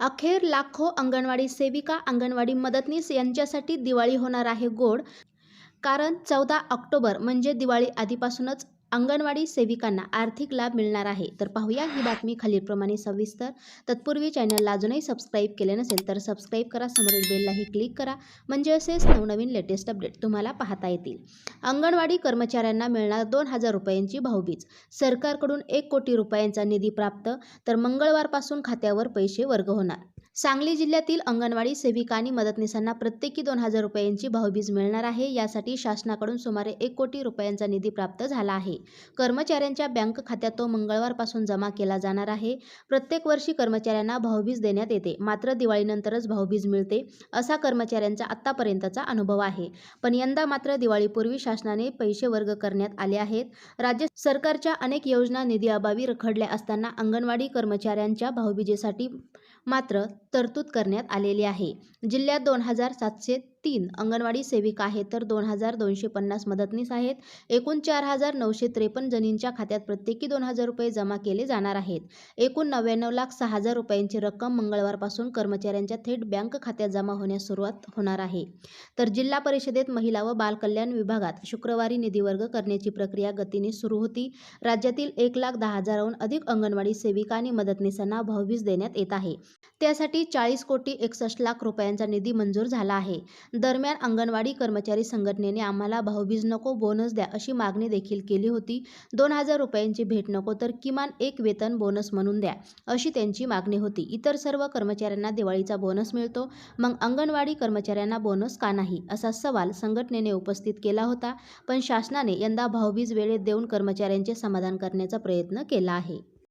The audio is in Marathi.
अखेर लाखो अंगणवाडी सेविका अंगणवाडी मदतनीस यांच्यासाठी दिवाळी होणार आहे गोड कारण चौदा ऑक्टोबर म्हणजे दिवाळी आधीपासूनच अंगणवाडी सेविकांना आर्थिक लाभ मिळणार आहे. तर पाहूया ही बातमी खालीलप्रमाणे सविस्तर. तत्पूर्वी चॅनलला अजूनही सबस्क्राईब केले नसेल तर सबस्क्राईब करा. समोरील बेललाही क्लिक करा. म्हणजे असेच नवनवीन लेटेस्ट अपडेट तुम्हाला पाहता येतील. अंगणवाडी कर्मचाऱ्यांना मिळणार दोन हजार रुपयांची भाऊबीज. सरकारकडून एक कोटी रुपयांचा निधी प्राप्त. तर मंगळवारपासून खात्यावर पैसे वर्ग होणार. सांगली जिल्ह्यातील अंगणवाडी सेविका आणि मदतनीसांना प्रत्येकी दोन हजार रुपयांची भाऊबीज मिळणार आहे. यासाठी शासनाकडून सुमारे एक कोटी रुपयांचा निधी प्राप्त झाला आहे. कर्मचाऱ्यांच्या बँक खात्यात तो मंगळवारपासून जमा केला जाणार आहे. प्रत्येक वर्षी कर्मचाऱ्यांना भाऊबीज देण्यात येते. मात्र दिवाळीनंतरच भाऊबीज मिळते असा कर्मचाऱ्यांचा आत्तापर्यंतचा अनुभव आहे. पण यंदा मात्र दिवाळीपूर्वी शासनाने पैसे वर्ग करण्यात आले आहेत. राज्य सरकारच्या अनेक योजना निधी अभावी रखडल्या असताना अंगणवाडी कर्मचाऱ्यांच्या भाऊबीजेसाठी मात्र तरतूद करण्यात आलेली आहे. जिल्ह्यात दोन हजार सातशे तीन अंगणवाडी सेविका आहेत तर दोन हजार दोनशे पन्नास मदतनीस आहेत. एकूण चार हजार नऊशे त्रेपन्न जणींच्या खात्यात प्रत्येकी दोन हजार रुपये जमा केले जाणार आहेत. एकूण नव्याण्णव लाख सहा हजार रुपयांची रक्कम मंगळवारपासून कर्मचाऱ्यांच्या थेट बँक खात्यात जमा होण्यास सुरुवात होणार आहे. तर जिल्हा परिषदेत महिला व बालकल्याण विभागात शुक्रवारी निधी वर्ग करण्याची प्रक्रिया गतीने सुरू होती. राज्यातील एक लाख दहा हजाराहून अधिक अंगणवाडी सेविका आणि मदतनीसांना भाऊबीज देण्यात येत आहे. त्यासाठी चाळीस कोटी एकसष्ट लाख रुपयांचा निधी मंजूर झाला आहे. दरम्यान अंगणवाडी कर्मचारी संघटनेने आम्हाला भाऊबीज नको बोनस द्या अशी मागणी देखील केली होती. दोन हजार रुपयांची भेट नको तर किमान एक वेतन बोनस म्हणून द्या अशी त्यांची मागणी होती. इतर सर्व कर्मचाऱ्यांना दिवाळीचा बोनस मिळतो. मग अंगणवाडी कर्मचाऱ्यांना बोनस का नाही असा सवाल संघटनेने उपस्थित केला होता. पण शासनाने यंदा भाऊबीज वेळेत देऊन कर्मचाऱ्यांचे समाधान करण्याचा प्रयत्न केला आहे.